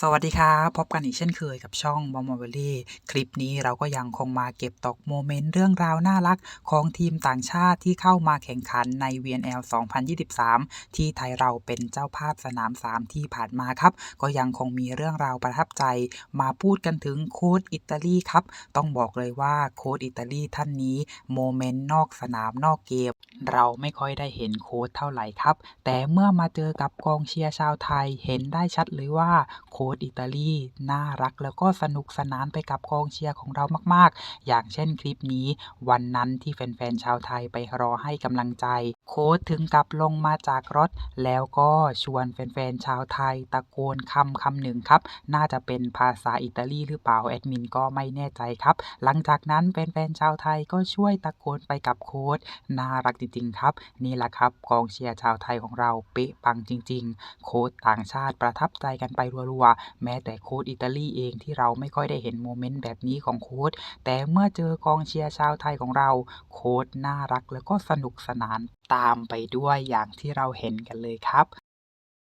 สวัสดีครับพบกันอีกเช่นเคยกับช่อง b o m b a r l y คลิปนี้เราก็ยังคงมาเก็บตกโมเมนต์เรื่องราวน่ารักของทีมต่างชาติที่เข้ามาแข่งขันใน VNL 2023 ที่ไทยเราเป็นเจ้าภาพสนาม 3 ที่ผ่านมาครับ ก็ยังคงมีเรื่องราวประทับใจ มาพูดกันถึงโค้ชอิตาลีครับ ต้องบอกเลยว่าโค้ชอิตาลีท่านนี้โมเมนต์นอกสนามนอกเกม เราไม่ค่อยได้เห็นโค้ชเท่าไหร่ครับ แต่เมื่อมาเจอกับกองเชียร์ชาวไทยเห็นได้ชัดเลยว่าโค้ชอิตาลีน่ารักแล้วก็สนุกสนานไปกับกองเชียร์ของเรามาก ๆ อย่างเช่นคลิปนี้ วันนั้นที่แฟน ๆ ชาวไทยไปรอให้กำลังใจ โค้ชถึงกับลงมาจากรถ แล้วก็ชวนแฟน ๆ ชาวไทยตะโกนคำคำหนึ่งครับ น่าจะเป็นภาษาอิตาลีหรือเปล่าแอดมินก็ไม่แน่ใจครับ หลังจากนั้นแฟน ๆ ชาวไทยก็ช่วยตะโกนไปกับโค้ชน่ารักจริง ๆ ครับ นี่แหละครับกองเชียร์ชาวไทยของเราเป๊ะปังจริง ๆ โค้ชต่างชาติประทับใจกันไปรัวๆแม้แต่โค้ดอิตาลีเองที่เราไม่ค่อยได้เห็นโมเมนต์แบบนี้ของโค้ดแต่เมื่อเจอกองเชียร์ชาวไทยของเรา โค้ดน่ารักแล้วก็สนุกสนานตามไปด้วยอย่างที่เราเห็นกันเลยครับ